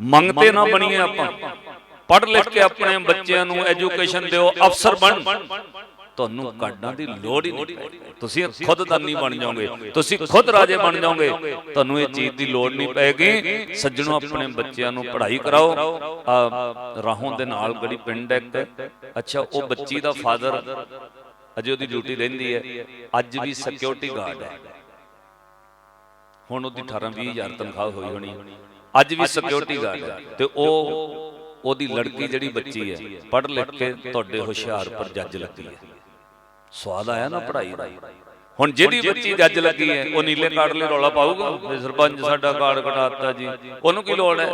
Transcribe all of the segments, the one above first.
ਮੰਗਤੇ ਨਾ ਬਣੀਏ ਆਪਾਂ। ਪੜ੍ਹ ਲਿਖ ਕੇ ਆਪਣੇ ਬੱਚਿਆਂ ਨੂੰ ਐਜੂਕੇਸ਼ਨ ਦਿਓ ਅਫਸਰ ਬਣ। ਤੁਹਾਨੂੰ ਕਾਢਾਂ ਦੀ ਲੋੜ ਹੀ ਨਹੀਂ ਪੈਣੀ। ਤੁਸੀਂ ਖੁਦ ਦਾਨੀ ਬਣ ਜਾਓਗੇ। ਤੁਸੀਂ ਖੁਦ ਰਾਜੇ ਬਣ ਜਾਓਗੇ। ਤੁਹਾਨੂੰ ਇਹ ਚੀਜ਼ ਦੀ ਲੋੜ ਨਹੀਂ ਪੈਗੀ। ਸੱਜਣੋ ਆਪਣੇ ਬੱਚਿਆਂ ਨੂੰ ਪੜ੍ਹਾਈ ਕਰਾਓ। ਆ ਰਾਹੋਂ ਦੇ ਨਾਲ ਗੜੀ ਪਿੰਡ ਇੱਕ। ਅੱਛਾ ਉਹ ਬੱਚੀ ਦਾ ਫਾਦਰ ਅਜੇ ਉਹਦੀ ਡਿਊਟੀ ਰਹਿੰਦੀ ਹੈ। ਅੱਜ ਵੀ ਸਿਕਿਉਰਿਟੀ ਗਾਰਡ ਹੈ। ਹੁਣ ਉਹਦੀ 18 20000 ਤਨਖਾਹ ਹੋਈ ਹੋਣੀ ਅੱਜ ਵੀ ਸਿਕਿਉਰਿਟੀ ਗਾਰਡ ਹੈ ਤੇ ਉਹ ਉਹਦੀ ਲੜਕੀ ਜਿਹੜੀ ਬੱਚੀ ਹੈ ਪੜ੍ਹ ਲਿਖ ਕੇ ਤੁਹਾਡੇ ਹੁਸ਼ਿਆਰਪੁਰ ਜੱਜ ਲੱਗੀ ਹੈ। ਸਵਾਦ ਆਇਆ ਨਾ ਪੜ੍ਹਾਈ ਦਾ? ਹੁਣ ਜਿਹਦੀ ਬੱਚੀ ਜੱਜ ਲੱਗੀ ਹੈ ਉਹ ਨੀਲੇ ਕਾਰਡ ਲਈ ਰੌਲਾ ਪਾਊਗਾ? ਸਰਪੰਚ ਸਾਡਾ ਕਾਰਡ ਕਟਾਤਾ ਜੀ। ਉਹਨੂੰ ਕੀ ਲੋੜ ਹੈ?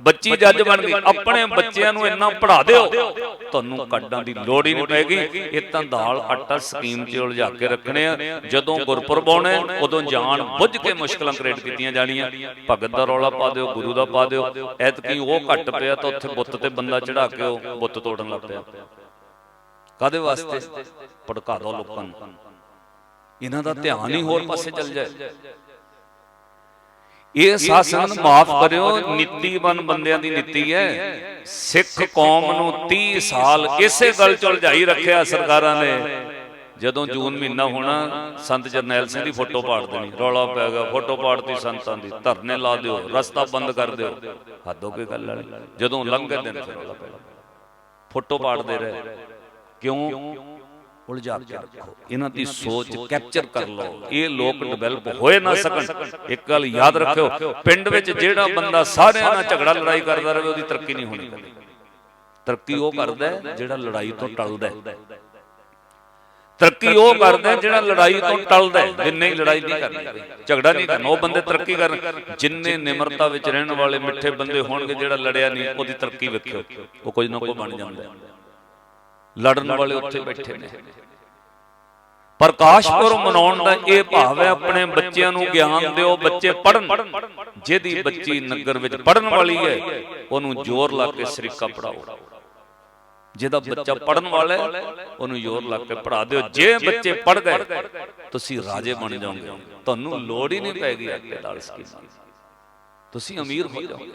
ਬੱਚੀ ਜੱਜ ਬਣ ਗਈ ਆਪਣੇ ਬੱਚਿਆਂ ਨੂੰ ਇੰਨਾ ਪੜ੍ਹਾ ਦਿਓ। ਤੁਹਾਨੂੰ ਕਾਢਾਂ ਦੀ ਲੋੜ ਹੀ ਨਹੀਂ ਪੈਗੀ। ਇਹ ਤਾਂ ਦਾਲ ਆਟਾ ਸਕੀਮ 'ਚ ਉਲਝਾ ਕੇ ਰੱਖਣੇ ਆ। ਜਦੋਂ ਗੁਰਪੁਰਬ ਆਉਣਾ ਉਦੋਂ ਜਾਣ ਬੁੱਝ ਕੇ ਮੁਸ਼ਕਲਾਂ ਕ੍ਰੀਏਟ ਕੀਤੀਆਂ ਜਾਣੀਆਂ। ਭਗਤ ਦਾ ਰੌਲਾ ਪਾ ਦਿਓ ਗੁਰੂ ਦਾ ਪਾ ਦਿਓ। ਐਤਕੀ ਉਹ ਘੱਟ ਪਿਆ ਤਾਂ ਉੱਥੇ ਬੁੱਤ ਤੇ ਬੰਦਾ ਚੜਾ ਕੇ ਉਹ ਬੁੱਤ ਤੋੜਨ ਲੱਗ ਪਿਆ। ਕਾਦੇ ਵਾਸਤੇ? ਭੜਕਾ ਦੋ ਲੋਕਾਂ ਨੂੰ। ਇਹਨਾਂ ਦਾ ਧਿਆਨ ਹੀ ਹੋਰ ਪਾਸੇ ਚੱਲ ਜਾਏ। ਇਹ ਸਾਸਨ ਮਾਫ ਕਰਿਓ ਨੀਤੀਵਾਨ ਬੰਦਿਆਂ ਦੀ ਨੀਤੀ ਹੈ। ਸਿੱਖ ਕੌਮ ਨੂੰ 30 ਸਾਲ ਇਸੇ ਗੱਲ ਚ ਉਲਝਾਈ ਰੱਖਿਆ ਸਰਕਾਰਾਂ ਨੇ। ਜਦੋਂ ਜੂਨ ਮਹੀਨਾ ਹੋਣਾ ਸੰਤ ਜਰਨੈਲ ਸਿੰਘ ਦੀ ਫੋਟੋ ਪਾੜ ਦੇਣੀ। ਰੌਲਾ ਪੈ ਗਿਆ ਫੋਟੋ ਪਾੜਤੀ ਸੰਤਾਂ ਦੀ ਧਰਨੇ ਲਾ ਦਿਓ ਰਸਤਾ ਬੰਦ ਕਰ ਦਿਓ। ਹੱਦੋਂ ਕੋਈ ਗੱਲ ਵਾਲੀ। ਜਦੋਂ ਲੰਘੇ ਦਿਨ ਫਿਰ ਰੌਲਾ ਪੈ ਗਿਆ। ਫੋਟੋ ਪਾੜਦੇ ਰਹੇ। ਕਿਉਂ? ਉਲਝਾ ਕੇ ਰੱਖੋ। ਇਹਨਾਂ ਦੀ ਸੋਚ ਕੈਪਚਰ ਕਰ ਲਓ। ਇਹ ਲੋਕ ਡਿਵੈਲਪ ਹੋਏ ਨਾ ਸਕਣ। ਇੱਕ ਗੱਲ ਯਾਦ ਰੱਖਿਓ ਪਿੰਡ ਵਿੱਚ ਜਿਹੜਾ ਬੰਦਾ ਸਾਰਿਆਂ ਨਾਲ ਝਗੜਾ ਲੜਾਈ ਕਰਦਾ ਰਹੇ ਉਹਦੀ ਤਰੱਕੀ ਨਹੀਂ ਹੋਣੀ ਤਰੱਕੀ ਉਹ ਕਰਦਾ ਜਿਹੜਾ ਲੜਾਈ ਤੋਂ ਟਲਦਾ ਤਰੱਕੀ ਉਹ ਕਰਦਾ ਜਿਹੜਾ ਲੜਾਈ ਤੋਂ ਟਲਦਾ ਜਿੰਨੇ ਹੀ ਲੜਾਈ ਨਹੀਂ ਕਰਨੀ ਝਗੜਾ ਨਹੀਂ ਕਰਨਾ ਉਹ ਬੰਦੇ ਤਰੱਕੀ ਕਰਨ। ਜਿੰਨੇ ਨਿਮਰਤਾ ਵਿੱਚ ਰਹਿਣ ਵਾਲੇ ਮਿੱਠੇ ਬੰਦੇ ਹੋਣਗੇ ਜਿਹੜਾ ਲੜਿਆ ਨਹੀਂ ਉਹਦੀ ਤਰੱਕੀ ਵੇਖਿਓ। ਉਹ ਕੁਝ ਨਾ ਕੁਝ ਬਣ ਜਾਂਦਾ। ਲੜਨ ਵਾਲੇ ਉੱਥੇ ਬੈਠੇ ਨੇ। ਪ੍ਰਕਾਸ਼ਪੁਰ ਮਨਾਉਣ ਦਾ ਇਹ ਭਾਵ ਹੈ ਆਪਣੇ ਬੱਚਿਆਂ ਨੂੰ ਗਿਆਨ ਦਿਓ ਬੱਚੇ ਪੜਨ ਜਿਹਦੀ ਬੱਚੀ ਨਗਰ ਵਿੱਚ ਪੜਨ ਵਾਲੀ ਹੈ ਉਹਨੂੰ ਜ਼ੋਰ ਲਾ ਕੇ ਸਰੀਕਾ ਪੜਾਓ। ਜਿਹਦਾ ਬੱਚਾ ਪੜਨ ਵਾਲਾ ਹੈ ਉਹਨੂੰ ਜ਼ੋਰ ਲਾ ਕੇ ਪੜਾ ਦਿਓ। ਜੇ ਬੱਚੇ ਪੜ ਗਏ ਤੁਸੀਂ ਰਾਜੇ ਬਣ ਜਾਓਗੇ। ਤੁਹਾਨੂੰ ਲੋੜ ਹੀ ਨਹੀਂ ਪੈਗੀ ਅੱਗੇ ਨਾਲ ਸਕੀਮਾਂ ਤੁਸੀਂ ਅਮੀਰ ਹੋ ਜਾਓਗੇ।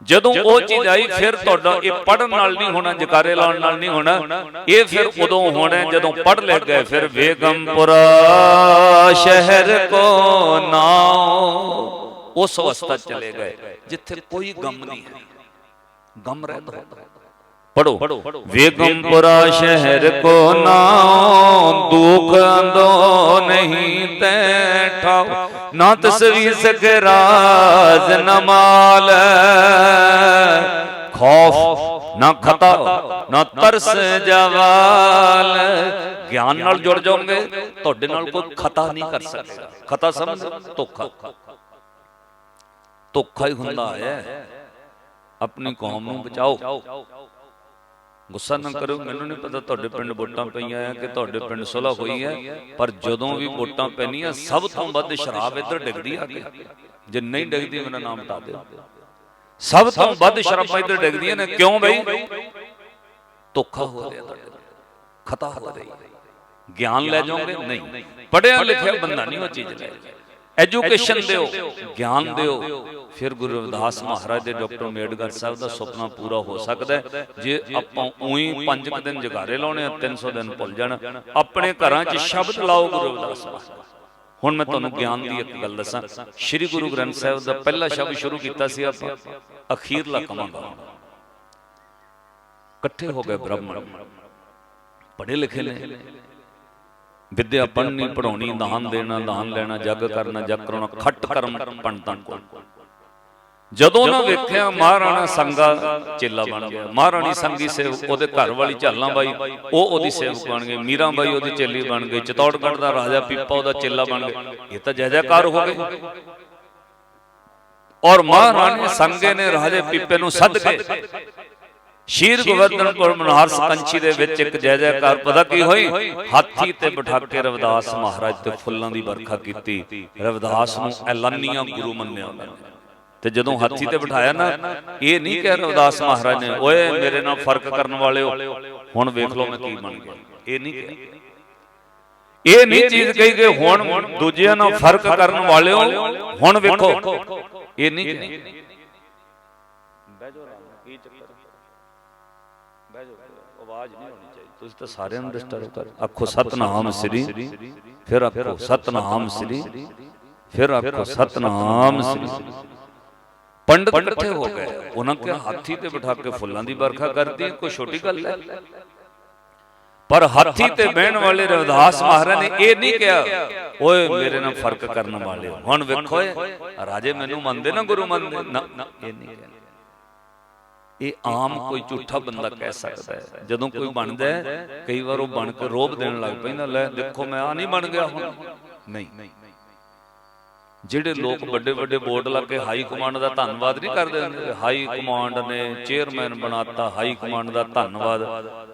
ਜਦੋਂ ਉਹ ਚੀਜ਼ ਆਈ ਫਿਰ ਤੁਹਾਡਾ ਇਹ ਪੜਨ ਨਾਲ ਨਹੀਂ ਹੋਣਾ ਜਕਾਰੇ ਲਾਉਣ ਨਾਲ ਨਹੀਂ ਹੋਣਾ ਇਹ ਫਿਰ ਉਦੋਂ ਹੋਣਾ ਜਦੋਂ ਪੜ ਲੈ ਗਏ ਫਿਰ ਵੇਗਮਪੁਰਾ ਸ਼ਹਿਰ ਕੋ ਨਾਉ। ਉਸ ਅਵਸਥਾ ਚਲੇ ਗਏ ਜਿੱਥੇ ਕੋਈ ਗਮ ਨਹੀਂ ਹੈ। ਗਮ ਰਹਿਤ ਹੋਤਾ ਪੜੋ ਵੇਗਮਪੁਰਾ ਸ਼ਹਿਰ ਕੋ ਨਾਉ ਦੁਖ ਅੰਦੋ ਨਹੀਂ ਤੈ ਠਾਉ ਨਾ ਤਸਵੀ ਸਕ ਰਾਜ ਨ ਮਾਲ। ਖੌਫ। ਨਾ ਖਤਾ। ਨਾ ਤਰਸ ਜਵਾਲ। ਗਿਆਨ ਨਾਲ ਜੁੜ ਜਾਓਗੇ ਤੁਹਾਡੇ ਨਾਲ ਕੋਈ ਖਤਾ ਨਹੀਂ ਕਰ ਸਕਦਾ। ਖਤਾ ਸਮਝ ਧੋਖਾ। ਧੋਖਾ। ਹੀ ਹੁੰਦਾ ਹੈ ਆਪਣੀ ਕੌਮ ਨੂੰ ਬਚਾਓ। ਗੁੱਸਾ ਨਾ ਕਰੋ ਮੈਨੂੰ ਨਹੀਂ ਪਤਾ ਤੁਹਾਡੇ ਪਿੰਡ ਵੋਟਾਂ ਪਈਆਂ ਆ ਕਿ ਤੁਹਾਡੇ ਪਿੰਡ ਸੁਲਹ ਹੋਈ ਹੈ ਪਰ ਜਦੋਂ ਵੀ ਵੋਟਾਂ ਪੈਣੀਆਂ, ਸਭ ਤੋਂ ਵੱਧ ਸ਼ਰਾਬ ਇੱਧਰ ਡਿੱਗਦੀ ਆ ਕੇ। ਜੇ ਨਹੀਂ ਡਿੱਗਦੀ, ਮੇਰਾ ਨਾਮ ਟਾ ਦਿਓ। ਸਭ ਤੋਂ ਵੱਧ ਸ਼ਰਾਬਾਂ ਇੱਧਰ ਡਿੱਗਦੀਆਂ ਨੇ। ਕਿਉਂ ਬਈ? ਧੋਖਾ ਹੋ ਰਿਹਾ ਤੁਹਾਡੇ ਖਤਾ ਹੋ ਰਹੀ ਗਿਆਨ ਲੈ ਜਾਓਗੇ? ਨਹੀਂ। ਪੜਿਆ ਲਿਖਿਆ ਬੰਦਾ ਨਹੀਂ ਉਹ ਚੀਜ਼ ਲੈ ਐਜੂਕੇਸ਼ਨ ਦਿਓ ਗਿਆਨ ਦਿਓ। ਫਿਰ ਗੁਰੂ ਰਵਿਦਾਸ ਮਹਾਰਾਜ ਦੇ ਡਾਕਟਰ ਮੇਡਗਰ ਸਾਹਿਬ ਦਾ ਸੁਪਨਾ ਪੂਰਾ ਹੋ ਸਕਦਾ ਹੈ। ਜੇ ਆਪਾਂ ਉਹੀ ਪੰਜ ਕੁ ਦਿਨ ਜਗਾਰੇ ਲਾਉਣੇ ਆ 300 ਦਿਨ ਭੁੱਲ ਜਾਣ। ਆਪਣੇ ਘਰਾਂ 'ਚ ਸ਼ਬਦ ਲਾਓ ਗੁਰੂ ਰਵਿਦਾਸ ਮਹਾਰਾਜ। ਹੁਣ ਮੈਂ ਤੁਹਾਨੂੰ ਗਿਆਨ ਦੀ ਇੱਕ ਗੱਲ ਦੱਸਾਂ। ਸ੍ਰੀ ਗੁਰੂ ਗ੍ਰੰਥ ਸਾਹਿਬ ਦਾ ਪਹਿਲਾ ਸ਼ਬਦ ਸ਼ੁਰੂ ਕੀਤਾ ਸੀ ਆਪਾਂ ਅਖੀਰਲਾ ਕਵਾਂਗਾ ਇਕੱਠੇ ਹੋ ਗਏ ਬ੍ਰਾਹਮਣ। ਪੜ੍ਹੇ ਲਿਖੇ ਨੇ। ਵਿਦਿਆ ਪੜ੍ਹਨੀ ਪੜਾਉਣੀ ਦਾਨ ਦੇਣਾ, ਦਾਨ ਲੈਣਾ, ਜੱਗ ਕਰਨਾ, ਜੱਗ ਕਰਾਉਣਾ, ਖੱਟ ਕਰਮ ਪੰਡਤਾਂ ਕੋਲ। ਜਦੋਂ ਨਾ ਵੇਖਿਆ ਮਹਾਰਾਣਾ ਸੰਗਾ ਚੇਲਾ ਬਣ ਗਿਆ, ਮਹਾਰਾਣੀ ਸੰਗੀ ਸੇਵਕ, ਉਹਦੇ ਘਰ ਵਾਲੀ ਝਾਲਾਂ ਬਾਈ, ਉਹ ਉਹਦੀ ਸੇਵਕ ਬਣ ਗਈ ਮੀਰਾਂ ਬਾਈ ਉਹਦੀ ਚੇਲੀ ਬਣ ਗਈ ਚਤੌੜਗੜ੍ਹ ਦਾ ਰਾਜਾ ਪੀਪਾ ਉਹਦਾ ਚੇਲਾ ਬਣ ਗਿਆ, ਇਹ ਤਾਂ ਜੈ ਜੈਕਾਰ ਹੋ ਗਏ। ਔਰ ਮਹਾਰਾਣੀ ਸੰਗੇ ਨੇ ਰਾਜੇ ਪੀਪੇ ਨੂੰ ਸੱਦ ਕੇ ਸ਼ੀਰ ਗੋਵਰਧਨਪੁਰ ਮਨਹਾਰ ਸਕੰਚੀ ਦੇ ਵਿੱਚ ਇੱਕ ਜੈ ਜੈਕਾਰ ਪਤਾ ਕੀ ਹੋਈ। ਹਾਥੀ ਤੇ ਬਿਠਾ ਕੇ ਰਵਿਦਾਸ ਮਹਾਰਾਜ ਤੇ ਫੁੱਲਾਂ ਦੀ ਵਰਖਾ ਕੀਤੀ। ਰਵਿਦਾਸ ਨੂੰ ਐਲਾਨੀਆਂ ਗੁਰੂ ਮੰਨਿਆ ਉਹਨਾਂ ਨੇ। ਤੇ ਜਦੋਂ ਹਾਥੀ ਤੇ ਬਿਠਾਇਆ ਨਾ ਇਹ ਨਹੀਂ ਕਹਿ ਰਵਿਦਾਸ ਮਹਾਰਾਜ ਨੇ ਓਏ ਮੇਰੇ ਨਾਲ ਫ਼ਰਕ ਕਰਨ ਵਾਲਿਓ। ਹੁਣ ਵੇਖ ਲਓ ਮੈਂ ਕੀ ਬਣ ਗਿਆ। ਇਹ ਨਹੀਂ ਕਿਹਾ। ਇਹ ਨਹੀਂ ਚੀਜ਼ ਕਹੀ ਕਿ ਹੁਣ ਦੂਜਿਆਂ ਨਾਲ ਫ਼ਰਕ ਕਰਨ ਵਾਲਿਓ ਹੁਣ ਵੇਖੋ। ਇਹ ਨਹੀਂ ਕਿਹਾ। ਆਵਾਜ਼ ਨਹੀਂ ਹੋਣੀ ਚਾਹੀਦੀ। ਤੁਸੀਂ ਤਾਂ ਸਾਰਿਆਂ ਨੂੰ ਡਿਸਟਰਬ ਕਰ ਆਖੋ ਸਤਨਾਮ ਸ੍ਰੀ। ਫਿਰ ਆਖੋ ਸਤਨਾਮ ਸ੍ਰੀ। ਫਿਰ ਆਖੋ ਸਤਨਾਮ ਸ੍ਰੀ। ਪੰਡਤ ਇਕੱਠੇ ਹੋ ਗਏ। ਉਹਨਾਂ ਕੇ ਹਾਥੀ ਤੇ ਬਿਠਾ ਕੇ ਫੁੱਲਾਂ ਦੀ ਵਰਖਾ ਕਰਦੀ ਕੋਈ ਛੋਟੀ ਗੱਲ ਹੈ? ਪਰ ਹਾਥੀ ਤੇ ਬਹਿਣ ਵਾਲੇ ਰਵਿਦਾਸ ਮਹਾਰਾਜ ਨੇ ਇਹ ਨਹੀਂ ਕਿਹਾ ਓਏ ਮੇਰੇ ਨਾਲ ਫ਼ਰਕ ਕਰਨ ਵਾਲੇ। ਹੁਣ ਵੇਖੋ ਰਾਜੇ ਮੈਨੂੰ ਮੰਨਦੇ ਨਾ ਗੁਰੂ ਮੰਨਦੇ। ਨਾ, ਇਹ ਨਹੀਂ ਕਿਹਾ। ਇਹ ਆਮ ਕੋਈ ਝੂਠਾ ਬੰਦਾ ਕਹਿ ਸਕਦਾ ਹੈ। ਜਦੋਂ ਕੋਈ ਬਣਦਾ ਹੈ ਕਈ ਵਾਰ ਉਹ ਬਣ ਕੇ ਰੋਬ ਦੇਣ ਲੱਗ ਪੈਂਦਾ ਲੈ ਦੇਖੋ ਮੈਂ ਆ ਨਹੀਂ ਬਣ ਗਿਆ ਹੁਣ। ਨਹੀਂ। ਜਿਹੜੇ ਲੋਕ ਵੱਡੇ ਵੱਡੇ ਬੋਰਡ ਲਾ ਕੇ ਹਾਈ ਕਮਾਂਡ ਦਾ ਧੰਨਵਾਦ ਨਹੀਂ ਕਰਦੇ ਹੁੰਦੇ। ਹਾਈ ਕਮਾਂਡ ਨੇ ਚੇਅਰਮੈਨ ਬਣਾਤਾ ਹਾਈ ਕਮਾਂਡ ਦਾ ਧੰਨਵਾਦ।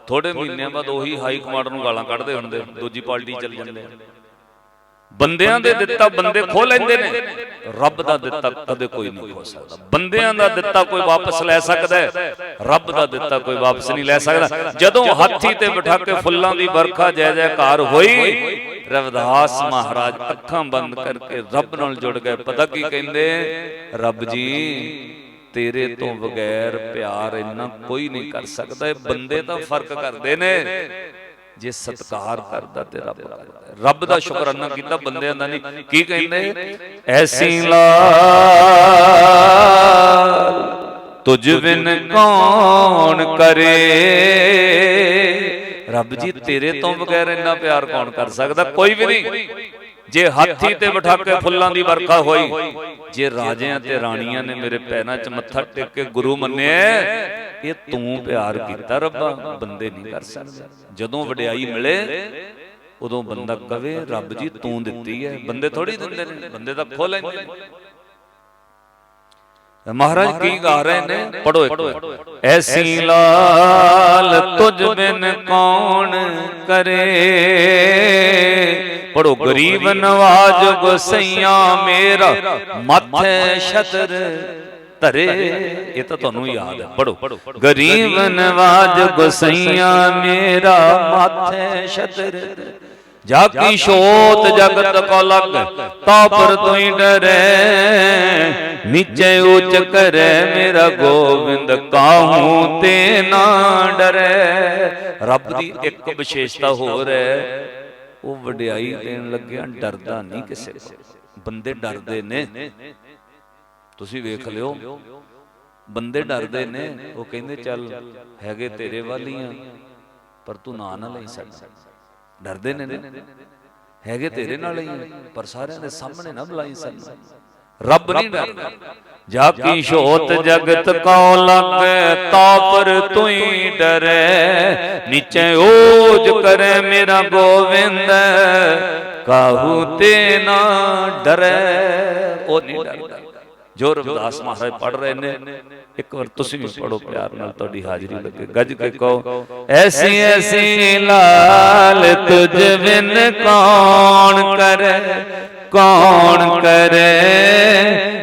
ਥੋੜੇ ਮਹੀਨਿਆਂ ਬਾਅਦ ਉਹੀ ਹਾਈ ਕਮਾਂਡ ਨੂੰ ਗਾਲਾਂ ਕੱਢਦੇ ਹੁੰਦੇ। ਦੂਜੀ ਪਾਰਟੀ ਚੱਲ ਜਾਂਦੇ ਆ। ਬੰਦਿਆਂ ਦੇ ਦਿੱਤਾ ਬੰਦੇ ਖੋ ਲੈਂਦੇ ਨੇ। ਰੱਬ ਦਾ ਦਿੱਤਾ ਕਦੇ ਕੋਈ ਨਹੀਂ ਖੋ ਸਕਦਾ। ਬੰਦਿਆਂ ਦਾ ਦਿੱਤਾ ਕੋਈ ਵਾਪਸ ਲੈ ਸਕਦਾ ਹੈ। ਰੱਬ ਦਾ ਦਿੱਤਾ ਕੋਈ ਵਾਪਸ ਨਹੀਂ ਲੈ ਸਕਦਾ। ਜਦੋਂ ਹਾਥੀ ਤੇ ਬਿਠਾ ਕੇ ਫੁੱਲਾਂ ਦੀ ਵਰਖਾ ਜੈ ਜੈਕਾਰ ਹੋਈ ਰਵਿਦਾਸ ਮਹਾਰਾਜ ਅੱਖਾਂ ਬੰਦ ਕਰਕੇ ਰੱਬ ਨਾਲ ਜੁੜ ਗਏ। ਪਤਾ ਕੀ ਕਹਿੰਦੇ? ਰੱਬ ਜੀ ਤੇਰੇ ਤੋਂ ਬਗੈਰ ਪਿਆਰ ਇੰਨਾ ਕੋਈ ਨਹੀਂ ਕਰ ਸਕਦਾ। ਇਹ ਬੰਦੇ ਤਾਂ ਫ਼ਰਕ ਕਰਦੇ ਨੇ। ਜੇ ਸਤਕਾਰ ਕਰਦਾ ਤੇ ਰੱਬ ਕਰਦਾ। ਰੱਬ ਦਾ ਸ਼ੁਕਰਾਨਾ ਕੀਤਾ ਬੰਦਿਆਂ ਦਾ ਨਹੀਂ ਕੀ ਕਹਿੰਦੇ? ਐਸੀ ਲਾਲ ਤੁਝ ਬਿਨ ਕੌਣ ਕਰੇ? ਰੱਬ ਜੀ ਤੇਰੇ ਤੋਂ ਬਗੈਰ ਇੰਨਾ ਪਿਆਰ ਕੌਣ ਕਰ ਸਕਦਾ? ਕੋਈ ਵੀ ਨਹੀਂ। ਜੇ ਹਾਥੀ ਤੇ ਬਿਠਾ ਕੇ ਫੁੱਲਾਂ ਦੀ ਵਰਖਾ ਹੋਈ ਜੇ ਰਾਜਿਆਂ ਤੇ ਰਾਣੀਆਂ ਨੇ ਮੇਰੇ ਪੈਰਾਂ 'ਚ ਮੱਥਾ ਟੇਕ ਕੇ ਗੁਰੂ ਮੰਨਿਆ ਇਹ ਤੂੰ ਪਿਆਰ ਕੀਤਾ ਰੱਬਾ, ਬੰਦੇ ਨਹੀਂ ਕਰ ਸਕਦੇ। ਜਦੋਂ ਵਡਿਆਈ ਮਿਲੇ, ਉਦੋਂ ਬੰਦਾ ਕਵੇ, ਰੱਬ ਜੀ, ਤੂੰ ਦਿੱਤੀ ਹੈ। ਬੰਦੇ ਥੋੜੀ ਦਿੰਦੇ ਨੇ, ਬੰਦੇ ਤਾਂ ਖੋ ਲੈਂਦੇ ਨੇ। ਮਹਾਰਾਜ ਕੀ ਗਾ ਰਹੇ ਨੇ? ਪੜੋ ਇੱਕ ਐਸੀ ਲਾਲ ਤੁਝ ਬਿਨ ਕੌਣ ਕਰੇ? ਪੜੋ ਗਰੀਬ ਨਵਾਜ ਗੁਸਈਆ ਮੇਰਾ, ਮੱਥੇ ਛਤਰ ਧਰੇ ਇਹ ਤਾਂ ਤੁਹਾਨੂੰ ਯਾਦ ਹੈ। ਪੜੋ ਗਰੀਬ ਨਵਾਜ ਗੁਸਈਆ ਮੇਰਾ ਮਾਥੇ ਛਤਰ। ਜਾ ਕੀ ਸ਼ੋਤ ਜਗਤ ਕੋ ਲਗ ਤਾ ਪਰ ਤੋਈ ਡਰੇ। ਨੀਚੇ ਉੱਚ ਕਰੇ ਮੇਰਾ ਗੋਬਿੰਦ ਕਾਹੂ ਤੇ ਨਾ ਡਰੇ। ਰੱਬ ਦੀ ਇੱਕ ਵਿਸ਼ੇਸ਼ਤਾ ਹੋਰ ਹੈ। ਉਹ ਵਡਿਆਈ ਦੇਣ ਲੱਗਿਆ ਡਰਦਾ ਨਹੀਂ ਕਿਸੇ ਬੰਦੇ ਡਰਦੇ ਨੇ। ਤੁਸੀਂ ਵੇਖ ਲਿਓ ਬੰਦੇ ਡਰਦੇ ਨੇ ਉਹ ਕਹਿੰਦੇ ਚੱਲ ਹੈਗੇ ਤੇਰੇ ਵਾਲੀਆਂ ਪਰ ਤੂੰ ਨਾਂ ਨਾ ਲਈ ਸਕਦਾ ਡਰਦੇ ਨੇ ਨਾ। ਹੈਗੇ ਤੇਰੇ ਨਾਲ ਹੀ ਪਰ ਸਾਰਿਆਂ ਦੇ ਸਾਹਮਣੇ ਨਾ ਬੁਲਾਈ ਸਾਨੂੰ। ਰੱਬ ਨਹੀਂ ਡਰਦਾ। ਜਾ ਕੀ ਸ਼ੋਤ ਜਗਤ ਕਉ ਲਾਗੇ ਤਾ ਪਰ ਤੂੰ ਡਰੇ। ਨੀਚੇ ਓਜ ਕਰੇ ਮੇਰਾ ਗੋਵਿੰਦ। ਕਾਹੂ ਤੇ ਨਾ ਡਰੇ। ਉਹ ਨਹੀਂ ਡਰਦਾ। ਜੋ ਰਵਿਦਾਸ ਮਹਾਰਾਜ ਪੜ ਰਹੇ ਨੇ, ਇੱਕ ਵਾਰ ਤੁਸੀਂ ਵੀ ਪੜੋ ਪਿਆਰ ਨਾਲ ਤੁਹਾਡੀ ਹਾਜ਼ਰੀ ਲੱਗੇ। ਗੱਜ ਕੇ ਕਹੋ, ਐਸੀ ਐਸੀ ਲਾਲ ਤੁਝ ਬਿਨ ਕੌਣ ਕਰੇ ਕੌਣ ਕਰੇ?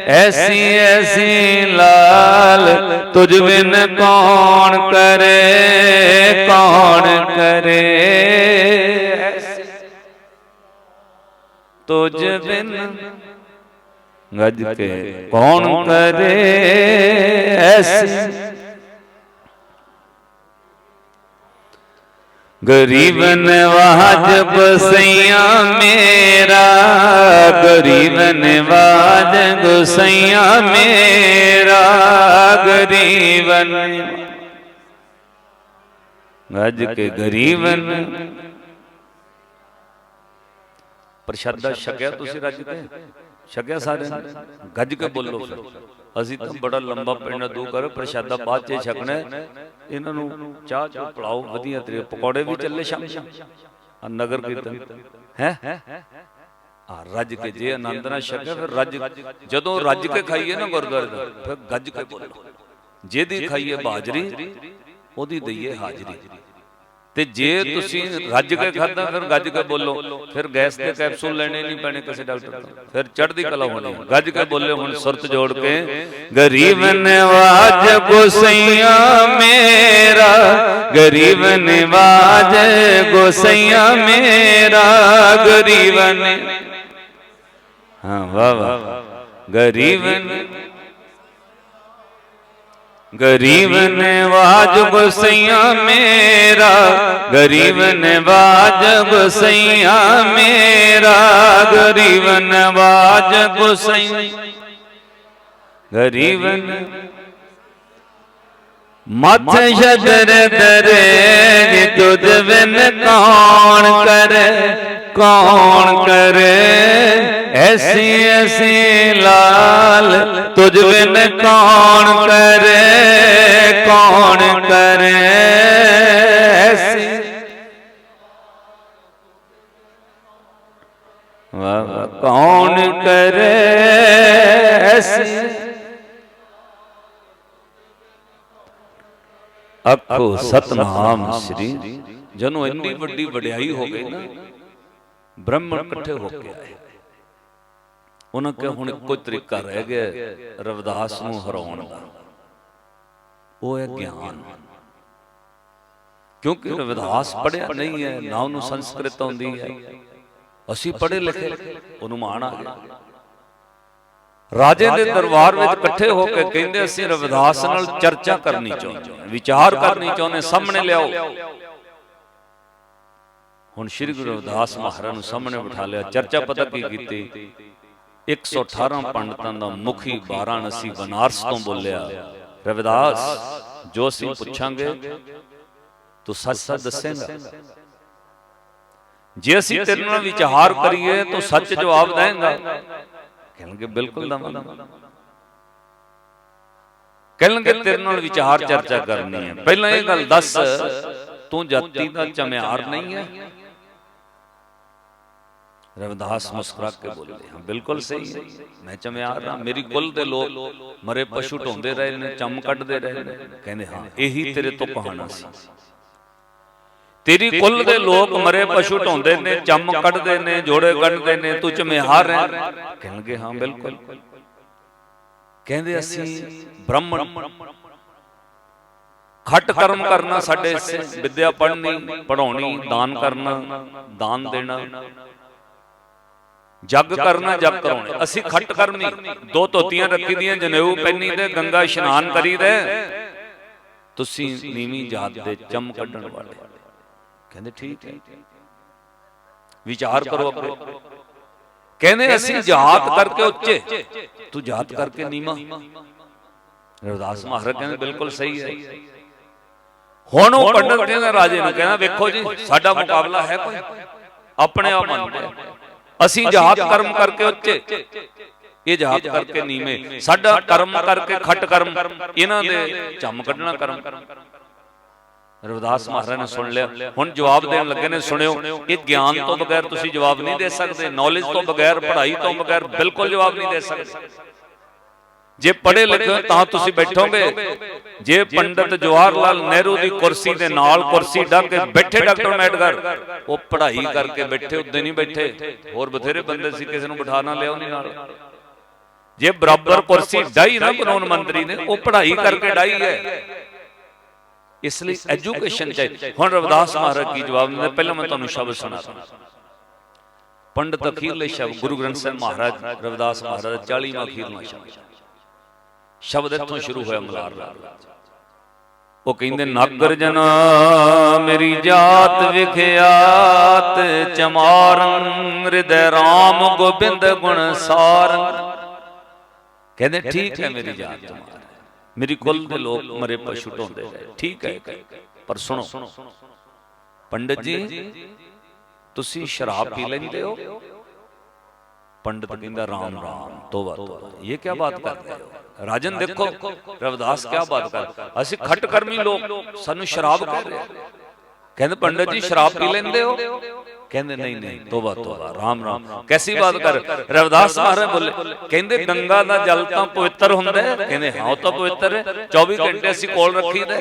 ਐਸੀ ਐਸੀ ਲਾਲ ਤੁਝ ਬਿਨ ਕੌਣ ਕਰੇ ਕੌਣ ਕਰੇ? ਤੁਝ ਬਿਨ ਗੱਜ ਕੇ ਕੌਣ ਕਰੇ ਐਸੀ ਗਰੀਬ ਨਵਾਜ ਬਸਈਆ ਮੇਰਾ ਗਰੀਬ ਨਵਾਜ ਗੁਸਈਆ ਮੇਰਾ ਗਰੀਬ ਗੱਜ ਕੇ ਗਰੀਬ ਪ੍ਰਸ਼ਾਦਾ ਛਕਿਆ ਤੁਸੀਂ ਰੱਜ ਕੇ ਛਕਿਆ ਸਾਰੇ ਨੇ? ਗੱਜ ਕੇ ਬੋਲੋ ਫਿਰ। ਅਸੀਂ ਤਾਂ ਬੜਾ ਲੰਬਾ ਪਿੰਡ ਦੂ ਕਰ ਪ੍ਰਸ਼ਾਦਾ ਬਾਅਦ ਚ ਛਕਣਾ। ਇਹਨਾਂ ਨੂੰ ਚਾਹ ਚੋ ਪਲਾਓ ਵਧੀਆ ਤੇਰੇ ਪਕੌੜੇ ਵੀ ਚੱਲੇ ਸ਼ਾਮ ਸ਼ਾਮ ਆ ਨਗਰ ਕੀਰਤਨ। ਹੈ? ਆ ਰੱਜ ਕੇ ਜੇ ਆਨੰਦ ਨਾਲ ਛਕਿਆ ਫਿਰ ਰੱਜ ਜਦੋਂ ਰੱਜ ਕੇ ਖਾਈਏ ਨਾ ਗੁਰਦੁਆਰੇ ਦਾ ਫਿਰ ਗੱਜ ਕੇ ਬੋਲੋ। ਜਿਹਦੀ ਖਾਈਏ ਬਾਜਰੀ ਉਹਦੀ ਦਈਏ ਹਾਜ਼ਰੀ। ਤੇ ਜੇ ਤੁਸੀਂ ਰੱਜ ਕੇ ਖਾਦਾ ਫਿਰ ਗੱਜ ਕੇ ਬੋਲੋ। ਫਿਰ ਗੈਸ ਦੇ ਕੈਪਸੂਲ ਲੈਣੇ ਨਹੀਂ ਪੈਣੇ ਕਿਸੇ ਡਾਕਟਰ ਤੋਂ। ਫਿਰ ਚੜ੍ਹਦੀ ਕਲਾ ਹੋਣੀ ਗੱਜ ਕੇ ਬੋਲੇ ਹੁਣ ਸੁਰਤ ਜੋੜ ਕੇ ਗਰੀਬ ਨਵਾਜ ਗੁਸਈਆ ਮੇਰਾ। ਗਰੀਬ ਨਵਾਜ ਗੁਸਈਆ ਮੇਰਾ। ਗਰੀਬ ਨੇ ਹਾਂ ਵਾਹ ਵਾਹ ਗਰੀਬ ਨੇ ਗਰੀਬ ਨਵਾਜ ਗੁਸਈਆ ਮੇਰਾ ਗਰੀਬ ਨਵਾਜ ਗੁਸਈਆ ਮੇਰਾ ਗਰੀਬ ਨਵਾਜ ਗੁਸਈਆ ਗਰੀਬ ਨ- ਮੱਥੇ ਸ਼ਦਰ ਦਰੇ ਨੀ ਤੁਧ ਕੌਣ ਕਰੇ ਕੌਣ ਕਰੇ? ਐਸੀ ਐਸੀ ਲਾਲ ਤੁਝ ਬਿਨ ਕੌਣ ਕਰੇ ਕੌਣ ਕਰੇ? ਐਸੀ। ਵਾਹ, ਕੌਣ ਕਰੇ? ਐਸੀ। ਆਖੋ ਸਤਨਾਮ ਸ੍ਰੀ ਜਨੂੰ ਇੰਨੀ ਵੱਡੀ ਵਡਿਆਈ ਹੋ ਗਈ ਨਾ, ਬ੍ਰਾਹਮਣ ਇਕੱਠੇ ਹੋ ਕੇ ਆਏ। ਉਹਨਾਂ ਕਿ ਹੁਣ ਇੱਕੋ ਤਰੀਕਾ ਰਹਿ ਗਿਆ ਰਵਿਦਾਸ ਨੂੰ ਹਰਾਉਣ ਦਾ। ਉਹ ਹੈ ਗਿਆਨ। ਕਿਉਂਕਿ ਰਵਿਦਾਸ ਪੜਿਆ ਨਹੀਂ ਹੈ, ਨਾ ਉਹਨੂੰ ਸੰਸਕ੍ਰਿਤ ਆਉਂਦੀ ਹੈ। ਅਸੀਂ ਪੜ੍ਹੇ ਲਿਖੇ, ਉਹਨੂੰ ਮਾਣ ਆ ਗਿਆ। ਰਾਜੇ ਦੇ ਦਰਬਾਰ ਵਿੱਚ ਇਕੱਠੇ ਹੋ ਕੇ ਕਹਿੰਦੇ ਅਸੀਂ ਰਵਿਦਾਸ ਨਾਲ ਚਰਚਾ ਕਰਨੀ ਚਾਹੁੰਦੇ ਹਾਂ ਵਿਚਾਰ ਕਰਨੀ ਚਾਹੁੰਦੇ ਸਾਹਮਣੇ ਲਿਆਓ। ਹੁਣ ਸ੍ਰੀ ਗੁਰੂ ਰਵਿਦਾਸ ਮਹਾਰਾਜ ਨੂੰ ਸਾਹਮਣੇ ਬਿਠਾ ਲਿਆ ਚਰਚਾ ਪਤਾ ਕੀ ਕੀਤੀ? 118 ਪੰਡਤਾਂ ਦਾ ਮੁਖੀ ਵਾਰਾਣਸੀ ਬਨਾਰਸ ਤੋਂ ਬੋਲਿਆ। ਰਵਿਦਾਸ ਜੋ ਅਸੀਂ ਪੁੱਛਾਂਗੇ ਤੂੰ ਸੱਚ ਸੱਚ ਦੱਸੇਂਗਾ। ਜੇ ਅਸੀਂ ਤੇਰੇ ਨਾਲ ਵਿਚਾਰ ਕਰੀਏ ਤਾਂ ਸੱਚ ਜਵਾਬ ਦੇਂਗਾ। ਕਹਿਣਗੇ, ਬਿਲਕੁਲ ਦਵਾਂਗਾ ਕਹਿਣਗੇ, ਤੇਰੇ ਨਾਲ ਵਿਚਾਰ ਚਰਚਾ ਕਰਨੀ ਹੈ। ਪਹਿਲਾਂ ਇਹ ਗੱਲ ਦੱਸ, ਤੂੰ ਜਾਤੀ ਦਾ ਚਮਿਆਰ ਨਹੀਂ ਹੈ। ਰਵਿਦਾਸ ਮੁਸਕਰਾ ਕੇ ਬੋਲਦੇ ਹਾਂ, ਬਿਲਕੁਲ ਸਹੀ ਹੈ। ਮੈਂ ਚਮਿਆਰ ਹਾਂ, ਮੇਰੀ ਕੁੱਲ ਦੇ ਲੋਕ ਮਰੇ ਪਸ਼ੂ ਢੋਂਦੇ ਰਹੇ ਨੇ, ਚਮ ਕੱਢਦੇ ਰਹੇ ਨੇ। ਕਹਿੰਦੇ, ਹਾਂ, ਇਹੀ ਤੇਰੇ ਤੋਂ ਕਹਾਣਾ ਸੀ। ਤੇਰੀ ਕੁੱਲ ਦੇ ਲੋਕ ਮਰੇ ਪਸ਼ੂ ਢੋਂਦੇ ਨੇ ਚਮ ਕੱਢਦੇ ਨੇ ਜੋੜੇ ਕੱਢਦੇ ਨੇ ਤੂੰ ਚਮਿਆਰ ਹੈ ਕਹਿਣਗੇ ਹਾਂ ਬਿਲਕੁਲ। ਕਹਿੰਦੇ ਅਸੀਂ ਬ੍ਰਾਹਮਣ। ਖੱਟ ਕਰਮ ਕਰਨਾ ਸਾਡੇ ਵਿਦਿਆ ਪੜ੍ਹਨੀ ਪੜਾਉਣੀ ਦਾਨ ਕਰਨਾ ਦਾਨ ਦੇਣਾ। ਜੱਗ ਕਰਨਾ ਜੱਗ ਕਰਾਉਣੇ। ਅਸੀਂ ਖੱਟ ਕਰਮੀ ਦੋ ਧੋਤੀਆਂ ਰੱਖੀ ਦੀਆਂ ਜਨੇਊ ਪੈਣੀ ਤੇ ਗੰਗਾ ਇਸ਼ਨਾਨ ਕਰੀਦੇ ਤੁਸੀਂ ਨੀਵੀਂ ਜਾਤ ਦੇ ਚਮ ਕੱਢਣ ਵਾਲੇ। ਕਹਿੰਦੇ ਠੀਕ ਹੈ। ਵਿਚਾਰ ਕਰੋ ਅੱਗੇ ਕਹਿੰਦੇ ਅਸੀਂ ਜਾਤ ਕਰਕੇ ਉੱਚੇ। ਤੂੰ ਜਾਤ ਕਰਕੇ ਨੀਵਾ। ਰਵਿਦਾਸ ਮਹਾਰਾਜ ਕਹਿੰਦੇ ਬਿਲਕੁਲ ਸਹੀ ਹੈ। ਹੁਣ ਉਹ ਪੰਡਤ ਕਹਿੰਦਾ ਰਾਜੇ ਨੂੰ ਕਹਿੰਦਾ ਵੇਖੋ ਜੀ ਸਾਡਾ ਮੁਕਾਬਲਾ ਹੈ ਕੋਈ? ਆਪਣੇ ਆਪ ਮੰਨਦੇ ਅਸੀਂ ਜਾਤ ਕਰਮ ਕਰਕੇ ਉੱਚੇ। ਇਹ ਜਾਤ ਕਰਕੇ ਨੀਵੇਂ। ਸਾਡਾ ਕਰਮ ਕਰਕੇ ਖੱਟ ਕਰਮ। ਇਹਨਾਂ ਦੇ ਚੰਮ ਕੱਢਣਾ ਕਰਮ। ਰਵਿਦਾਸ ਮਹਾਰਾਜ ਨੇ ਸੁਣ ਲਿਆ। ਹੁਣ ਜਵਾਬ ਦੇਣ ਲੱਗੇ ਨੇ ਸੁਣਿਓ ਇਹ ਗਿਆਨ ਤੋਂ ਬਗੈਰ ਤੁਸੀਂ ਜਵਾਬ ਨਹੀਂ ਦੇ ਸਕਦੇ ਨੌਲੇਜ ਤੋਂ ਬਗੈਰ ਪੜ੍ਹਾਈ ਤੋਂ ਬਗੈਰ ਬਿਲਕੁਲ ਜਵਾਬ ਨਹੀਂ ਦੇ ਸਕਦੇ। ਜੇ ਪੜ੍ਹੇ ਲਿਖੇ ਤਾਂ ਤੁਸੀਂ ਬੈਠੋਗੇ। ਜੇ ਪੰਡਤ ਜਵਾਹਰ ਲਾਲ ਨਹਿਰੂ ਦੀ ਕੁਰਸੀ ਦੇ ਨਾਲ ਕੁਰਸੀ ਢੱਕ ਕੇ ਬੈਠੇ ਡਾਕਟਰ ਮੈਡਗਰ ਉਹ ਪੜ੍ਹਾਈ ਕਰਕੇ ਬੈਠੇ ਉੱਤੇ ਨਹੀਂ ਬੈਠੇ। ਹੋਰ ਬਥੇਰੇ ਬੰਦੇ ਸੀ ਕਿਸੇ ਨੂੰ ਬਿਠਾ ਨਾ ਲਿਆਓ ਨਹੀਂ ਨਾਲ ਜੇ ਬਰਾਬਰ ਕੁਰਸੀ ਡਾਈ ਨਾ ਕਾਨੂੰਨ ਮੰਤਰੀ ਨੇ ਉਹ ਪੜ੍ਹਾਈ ਕਰਕੇ ਡਾਈ ਹੈ ਇਸ ਲਈ ਐਜੂਕੇਸ਼ਨ ਚਾਹੀਦੀ। ਹੁਣ ਰਵਿਦਾਸ ਮਹਾਰਾਜ ਕੀ ਜਵਾਬ ਦਿੰਦੇ? ਪਹਿਲਾਂ ਮੈਂ ਤੁਹਾਨੂੰ ਸ਼ਬਦ ਸੁਣਾਤਾ ਪੰਡਤ ਅਖੀਰਲੇ ਸ਼ਬਦ ਗੁਰੂ ਗ੍ਰੰਥ ਸਾਹਿਬ ਮਹਾਰਾਜ ਰਵਿਦਾਸ ਮਹਾਰਾਜ 40ਵਾਂ ਅਖੀਰਲਾ ਸ਼ਬਦ। ਸ਼ਬਦ। ਇੱਥੋਂ ਸ਼ੁਰੂ ਹੋਇਆ ਮਲਾਰ ਦਾ ਉਹ ਕਹਿੰਦੇ ਨਾਗਰ ਜਨਾ ਮੇਰੀ ਜਾਤ ਵਿਖਿਆਤ ਚਮਾਰਨ ਹਿਰਦੈ ਰਾਮ ਗੋਬਿੰਦ ਗੁਣ ਸਾਰਨ। ਕਹਿੰਦੇ ਠੀਕ ਹੈ ਮੇਰੀ ਜਾਤ ਚਮਾਰ ਮੇਰੀ ਕੁੱਲ ਦੇ ਲੋਕ ਮਰੇ ਪਸ਼ੂ ਢੋਂਦੇ ਰਹੇ ਠੀਕ ਹੈ। ਪਰ ਸੁਣੋ, ਪੰਡਤ ਜੀ, ਤੁਸੀਂ ਸ਼ਰਾਬ ਪੀ ਲੈਂਦੇ ਹੋ? ਪੰਡਤ ਕਹਿੰਦਾ, ਰਾਮ ਰਾਮ ਤੋਬਾ ਤੋਬਾ ਇਹ ਕੀ ਬਾਤ ਕਰ ਰਹੇ ਹੋ? ਰਾਜਨ ਦੇਖੋ, ਰਵਿਦਾਸ ਕੀ ਬਾਤ ਕਰ ਅਸੀਂ ਖੱਟ ਕਰਮੀ ਲੋਕ, ਸਾਨੂੰ ਸ਼ਰਾਬ ਕਹਿ ਕਹਿੰਦੇ, ਪੰਡਤ ਜੀ, ਸ਼ਰਾਬ ਪੀ ਲੈਂਦੇ ਹੋ? ਕਹਿੰਦੇ ਨਹੀਂ ਨਹੀਂ ਤੋਬਾ ਤੋਬਾ ਰਾਮ ਰਾਮ। ਕੈਸੀ ਬਾਤ ਕਰ? ਰਵਿਦਾਸ ਮਹਾਰਾਜ ਬੋਲੇ ਕਹਿੰਦੇ ਗੰਗਾ ਦਾ ਜਲ ਤਾਂ ਪਵਿੱਤਰ ਹੁੰਦਾ ਹੈ। ਕਹਿੰਦੇ ਹਾਂ ਉਹ ਤਾਂ ਪਵਿੱਤਰ ਹੈ। 24 ਘੰਟੇ ਅਸੀਂ ਕੋਲ ਰੱਖੀਦਾ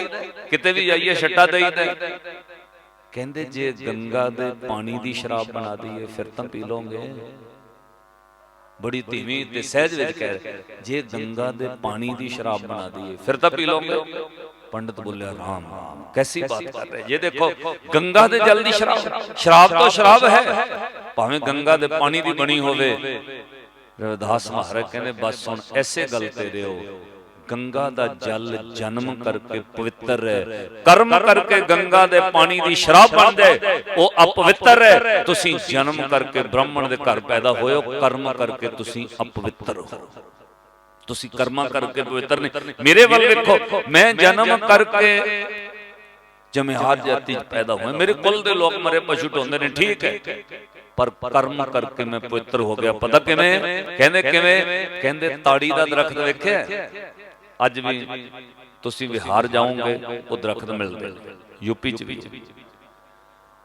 ਕਿਤੇ ਵੀ ਜਾਈਏ ਛੱਟਾ ਦੇਈਦਾ ਕਹਿੰਦੇ ਜੇ ਗੰਗਾ ਦੇ ਪਾਣੀ ਦੀ ਸ਼ਰਾਬ ਬਣਾ ਦਈਏ ਫਿਰ ਤਾਂ ਪੀ ਲਓਗੇ। ਬੜੀ ਧੀਮੀ ਤੇ ਸਹਿਜ ਵਿੱਚ ਕਹਿ ਰਿਹਾ। ਜੇ ਗੰਗਾ ਦੇ ਪਾਣੀ ਦੀ ਸ਼ਰਾਬ ਬਣਾ ਦਈਏ ਫਿਰ ਤਾਂ ਪੀ ਲਓਗੇ। ਪੰਡਤ ਬੋਲਿਆ ਰਾਮ ਰਾਮ ਕੈਸੀ ਬਾਤ ਕਰ ਰਹੇ ਜੇ ਦੇਖੋ ਗੰਗਾ ਦੇ ਜਲ ਦੀ ਸ਼ਰਾਬ ਸ਼ਰਾਬ ਤੋਂ ਸ਼ਰਾਬ ਹੈ। ਭਾਵੇਂ ਗੰਗਾ ਦੇ ਪਾਣੀ ਦੀ ਬਣੀ ਹੋਵੇ। ਰਵਿਦਾਸ ਮਹਾਰਾਜ ਕਹਿੰਦੇ ਬਸ ਹੁਣ ਐਸੇ ਗੱਲ ਤੇ ਰਿਓ। ਗੰਗਾ ਦਾ ਜਲ ਜਨਮ ਕਰਕੇ ਪਵਿੱਤਰ ਹੈ। ਕਰਮ ਕਰਕੇ ਗੰਗਾ ਦੇ ਪਾਣੀ ਦੀ ਸ਼ਰਾਬ ਬਣ ਜਾਏ ਉਹ ਅਪਵਿੱਤਰ ਹੈ। ਤੁਸੀਂ ਜਨਮ ਕਰਕੇ ਬ੍ਰਾਹਮਣ ਦੇ ਘਰ ਪੈਦਾ ਹੋਏ ਹੋ। ਕਰਮ ਕਰਕੇ ਤੁਸੀਂ ਅਪਵਿੱਤਰ ਹੋ। ਤੁਸੀਂ ਕਰਮਾਂ ਕਰਕੇ ਪਵਿੱਤਰ ਨਹੀਂ ਮੇਰੇ ਵੱਲ ਵੇਖੋ ਮੈਂ ਜਨਮ ਕਰਕੇ ਜਮਿਹਾਰ ਜਾਤੀ ਚ ਪੈਦਾ ਹੋਇਆ ਮੇਰੇ ਕੁੱਲ ਦੇ ਲੋਕ ਮਰੇ ਪਸ਼ੂ ਢੋਂਦੇ ਨੇ ਠੀਕ ਹੈ। ਪਰ ਕਰਮ ਕਰਕੇ ਮੈਂ ਪਵਿੱਤਰ ਹੋ ਗਿਆ। ਪਤਾ ਕਿਵੇਂ? ਕਹਿੰਦੇ ਕਿਵੇਂ? ਕਹਿੰਦੇ ਤਾੜੀ ਦਾ ਦਰਖਤ ਵੇਖਿਆ? ਅੱਜ ਵੀ ਤੁਸੀਂ ਵਿਹਾਰ ਜਾਓਗੇ ਉਹ ਦਰਖਤ ਮਿਲਦੇ ਯੂਪੀ ਚ ਵੀ।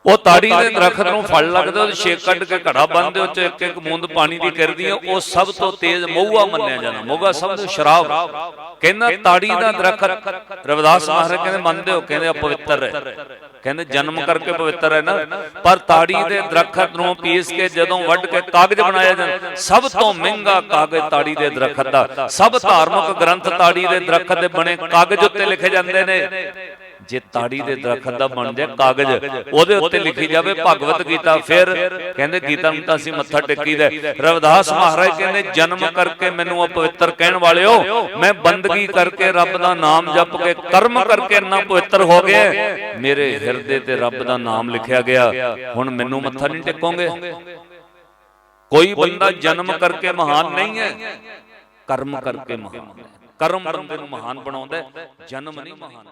ਉਹ ਤਾੜੀ ਦੇ ਦਰਖਤ ਨੂੰ ਫਲ ਲੱਗਦਾ ਉਹ ਛੇਕ ਕੱਢ ਕੇ ਘੜਾ ਬੰਨਦੇ ਉਹ ਚ ਇੱਕ ਇੱਕ ਬੂੰਦ ਪਾਣੀ ਦੀ ਗਿਰਦੀ ਹੈ। ਉਹ ਸਭ ਤੋਂ ਤੇਜ਼ ਮਹੂਆ ਮੰਨਿਆ ਜਾਂਦਾ। ਮੋਗਾ ਸਭ ਤੋਂ ਸ਼ਰਾਬ। ਕਹਿੰਦਾ ਤਾੜੀ ਦਾ ਦਰਖਤ ਰਵਿਦਾਸ ਮਹਾਰਾਜ ਕਹਿੰਦੇ ਮੰਨਦੇ ਹੋ ਕਹਿੰਦੇ ਅਪਵਿੱਤਰ ਹੈ। ਕਹਿੰਦੇ ਜਨਮ ਕਰਕੇ ਪਵਿੱਤਰ ਹੈ ਨਾ। ਪਰ ਤਾੜੀ ਦੇ ਦਰਖਤ ਨੂੰ ਪੀਸ ਕੇ ਜਦੋਂ ਵੱਢ ਕੇ ਕਾਗਜ਼ ਬਣਾਇਆ ਜਾਂਦਾ ਸਭ ਤੋਂ ਮਹਿੰਗਾ ਕਾਗਜ਼ ਤਾੜੀ ਦੇ ਦਰਖਤ ਦਾ। ਸਭ ਧਾਰਮਿਕ ਗ੍ਰੰਥ ਤਾੜੀ ਦੇ ਦਰਖਤ ਦੇ ਬਣੇ ਕਾਗਜ਼ ਉੱਤੇ ਲਿਖੇ ਜਾਂਦੇ ਨੇ। ਜੇ ਤਾੜੀ ਦੇ ਦਰਖਤ ਦਾ ਬਣ ਜਾਏ ਕਾਗਜ਼ ਉਹਦੇ ਉੱਤੇ ਲਿਖੀ ਜਾਵੇ ਭਗਵਤ ਗੀਤਾ ਫਿਰ ਕਹਿੰਦੇ ਗੀਤਾ ਨੂੰ ਤਾਂ ਅਸੀਂ ਮੱਥਾ ਟੇਕੀਦਾ ਰਵਿਦਾਸ ਮਹਾਰਾਜ ਕਹਿੰਦੇ ਜਨਮ ਕਰਕੇ ਮੈਨੂੰ ਅਪਵਿੱਤਰ ਕਹਿਣ ਵਾਲਿਓ। ਮੈਂ ਬੰਦਗੀ ਕਰਕੇ ਰੱਬ ਦਾ ਨਾਮ ਜਪ ਕੇ ਕਰਮ ਕਰਕੇ ਇੰਨਾ ਪਵਿੱਤਰ ਹੋ ਗਿਆ ਮੇਰੇ ਹਿਰਦੇ ਤੇ ਰੱਬ ਦਾ ਨਾਮ ਲਿਖਿਆ ਗਿਆ। ਹੁਣ ਮੈਨੂੰ ਮੱਥਾ ਨਹੀਂ ਟੇਕੋਗੇ। ਕੋਈ ਬੰਦਾ ਜਨਮ ਕਰਕੇ ਮਹਾਨ ਨਹੀਂ ਹੈ। ਕਰਮ ਕਰਕੇ ਮਹਾਨ ਹੈ। ਕਰਮ ਬੰਦੇ ਨੂੰ ਮਹਾਨ ਬਣਾਉਂਦਾ ਜਨਮ ਨਹੀਂ ਮਹਾਨ